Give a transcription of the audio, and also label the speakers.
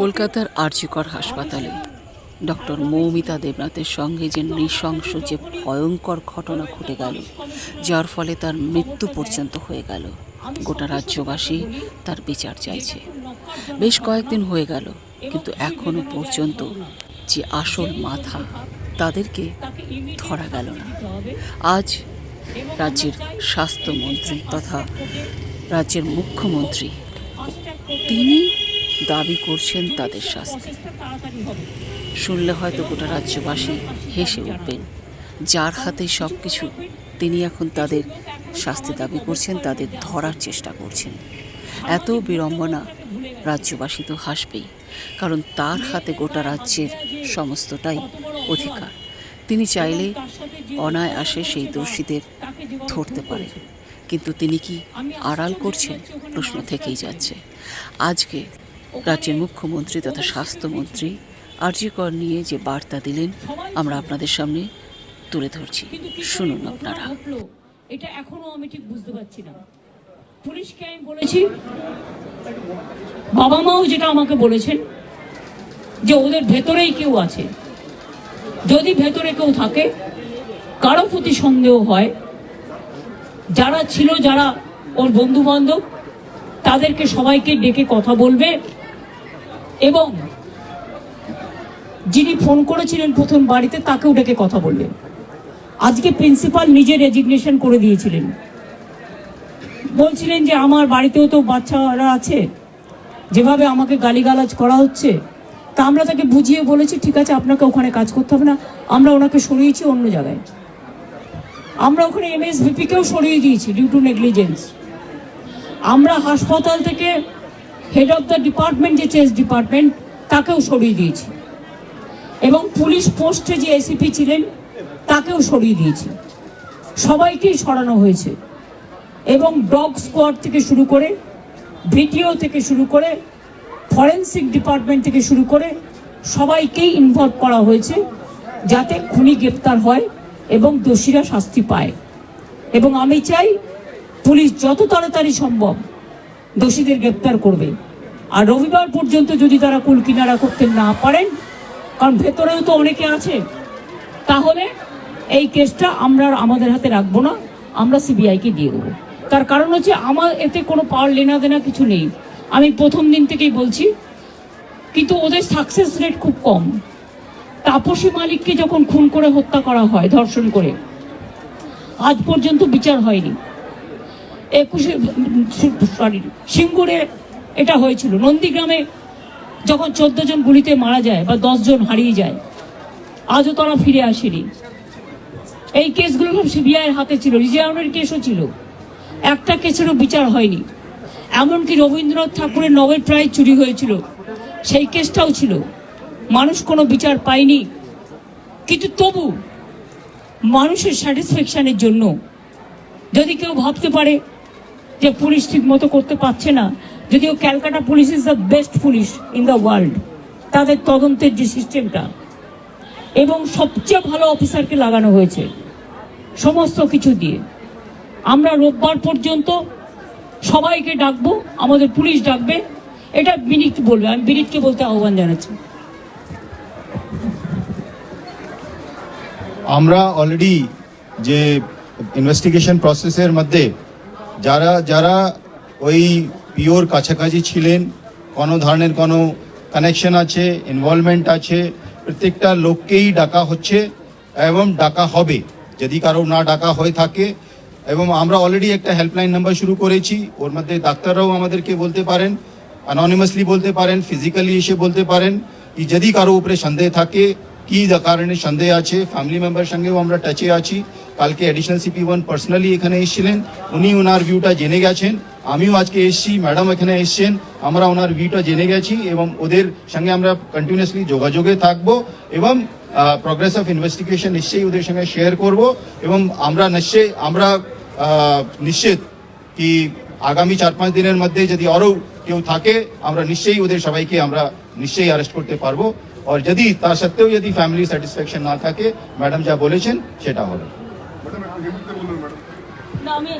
Speaker 1: কলকাতার আরজিকর হাসপাতালে। ডক্টর মৌমিতা দেবনাথের সঙ্গে যে নৃশংস, যে ভয়ঙ্কর ঘটনা ঘটে গেল, যার ফলে তার মৃত্যু পর্যন্ত হয়ে গেল। গোটা রাজ্যবাসী তার বিচার চাইছে। বেশ কয়েকদিন হয়ে গেল, কিন্তু এখনও পর্যন্ত যে আসল মাথা, তাদেরকে ধরা গেল না। আজ রাজ্যের স্বাস্থ্যমন্ত্রী তথা রাজ্যের মুখ্যমন্ত্রী, তিনি দাবি করছেন তাদের শাস্তি। শুনলে হয়তো গোটা রাজ্যবাসী হেসে উঠবেন। যার হাতে সব কিছু তিনি এখন তাদের শাস্তি দাবি করছেন, তাদের ধরার চেষ্টা করছেন। এত বিড়ম্বনা রাজ্যবাসী তো হাসবেই, কারণ তার হাতে গোটা রাজ্যের সমস্তটাই অধিকার। তিনি চাইলে অনায়াসে সেই দোষীদের ধরতে পারেন, কিন্তু তিনি কি আড়াল করছেন? প্রশ্ন থেকেই যাচ্ছে। আজকে রাজ্যের মুখ্যমন্ত্রী তথা স্বাস্থ্যমন্ত্রী আর্যকর নিয়ে যে বার্তা দিলেন আমরা আপনাদের সামনে তুলে ধরছি। শুনুন আপনারা।
Speaker 2: এটা এখনও আমি ঠিক বুঝতে পারছি না। পুলিশকে আমি বলেছি বাবা মাও যেটা আমাকে বলেছেন যে ওদের ভেতরেই কেউ আছে। যদি ভেতরে কেউ থাকে কারও প্রতি সন্দেহ হয় যারা ছিল যারা ওর বন্ধু বান্ধব তাদেরকে সবাইকে ডেকে কথা বলবে এবং যিনি ফোন করেছিলেন প্রথম বাড়িতে, তাকেও ডেকে কথা বলবেন আজকে প্রিন্সিপাল নিজে রেজিগনেশন করে দিয়েছিলেন। বলছিলেন যে, আমার বাড়িতেও তো বাচ্চারা আছে, যেভাবে আমাকে গালিগালাজ করা হচ্ছে, তা আমরা তাকে বুঝিয়ে বলেছি, ঠিক আছে, আপনাকে ওখানে কাজ করতে হবে না, আমরা ওনাকে সরিয়েছি অন্য জায়গায়। আমরা ওখানে এমএসভিপিকেও সরিয়ে দিয়েছি ডিউ টু নেগলিজেন্স আমরা হাসপাতাল থেকে হেড অফ দ্য ডিপার্টমেন্ট যে চেস ডিপার্টমেন্ট তাকেও সরিয়ে দিয়েছে। এবং পুলিশ পোস্টে যে এসিপি ছিলেন, তাকেও সরিয়ে দিয়েছে। সবাইকেই সরানো হয়েছে। এবং ডগ স্কোয়াড থেকে শুরু করে, ভিডিও থেকে শুরু করে, ফরেন্সিক ডিপার্টমেন্ট থেকে শুরু করে, সবাইকেই ইনভলভ করা হয়েছে, যাতে খুনি গ্রেপ্তার হয় এবং দোষীরা শাস্তি পায়। এবং আমি চাই পুলিশ যত তাড়াতাড়ি সম্ভব দোষীদের গ্রেপ্তার করবে। আর রবিবার পর্যন্ত যদি তারা কুল কিনারা করতে না পারেন, কারণ ভেতরেও তো অনেকে আছে, তাহলে এই কেসটা আমরা আমাদের হাতে রাখব না, আমরা সিবিআইকে দিয়ে দেবো। তার কারণ হচ্ছে আমার এতে কোনো পাওয়ার লেনা দেনা কিছু নেই। আমি প্রথম দিন থেকেই বলছি, কিন্তু ওদের সাকসেস রেট খুব কম। তাপসী মালিককে যখন খুন করে হত্যা করা হয়, ধর্ষণ করে, আজ পর্যন্ত বিচার হয়নি। একুশে সরি, সিঙ্গুরে এটা হয়েছিল। নন্দীগ্রামে যখন চোদ্দ জন গুলিতে মারা যায় বা জন হারিয়ে যায়, আজও তারা ফিরে আসেনি। এই কেসগুলো সব সিবিআইয়ের হাতে ছিল, রিজার্ভের কেসও ছিল। একটা কেসেরও বিচার হয়নি। এমনকি রবীন্দ্রনাথ ঠাকুরের নোবেল প্রাইজ চুরি হয়েছিল, সেই কেসটাও ছিল। মানুষ কোনো বিচার পায়নি। কিন্তু তবু মানুষের স্যাটিসফ্যাকশানের জন্য যদি কেউ ভাবতে পারে যে পুলিশ ঠিক মতো করতে পারছে না যদিও Calcutta police is the best police in the world তাদের তদন্তের যে সিস্টেমটা, এবং সবচেয়ে ভালো অফিসারকে লাগানো হয়েছে, সমস্ত কিছু দিয়ে। আমরা রোববার পর্যন্ত সবাইকে ডাকবো, আমাদের পুলিশ ডাকবে, এটা বিনীত বলবে, আমি বিনীতকে বলতে আহ্বান জানাচ্ছি।
Speaker 3: আমরা অলরেডি যে ইনভেস্টিগেশন প্রসেসের মধ্যে, যারা যারা ওই পিওর কাছাকাছি ছিলেন, কোনো ধরনের কোনো কানেকশন আছে ইনভলভমেন্ট আছে, প্রত্যেকটা লোককেই ডাকা হচ্ছে এবং ডাকা হবে। যদি কারও না ডাকা হয়ে থাকে, এবং আমরা অলরেডি একটা হেল্পলাইন নাম্বার শুরু করেছি, ওর মধ্যে ডাক্তাররাও আমাদেরকে বলতে পারেন অননিমাসলি বলতে পারেন ফিজিক্যালি এসে বলতে পারেন কি যদি কারও উপরে সন্দেহ থাকে, কি কারণে সন্দেহ আছে ফ্যামিলি মেম্বার সঙ্গেও আমরা টাচে আছি। কালকে অ্যাডিশনাল সিপি ওয়ান পার্সোনালি এখানে এসেছিলেন, উনি ওনার ভিউটা জেনে গেছেন। আমিও আজকে এসেছি ম্যাডাম এখানে এসেছেন আমরা ওনার ভিউটা জেনে গেছি এবং ওদের সঙ্গে আমরা কন্টিনিউয়াসলি যোগাযোগে থাকব এবং প্রগ্রেস অফ ইনভেস্টিগেশন নিশ্চয়ই ওদের সঙ্গে শেয়ার করব এবং আমরা নিশ্চয়ই আমরা নিশ্চিত কি আগামী চার পাঁচ দিনের মধ্যে যদি আরও কেউ থাকে আমরা নিশ্চয়ই ওদের সবাইকে আমরা নিশ্চয়ই অ্যারেস্ট করতে পারব। আর যদি তা সত্ত্বেও যদি ফ্যামিলি স্যাটিসফ্যাকশন না থাকে ম্যাডাম যা বলেছেন সেটা হবে।
Speaker 2: না আমি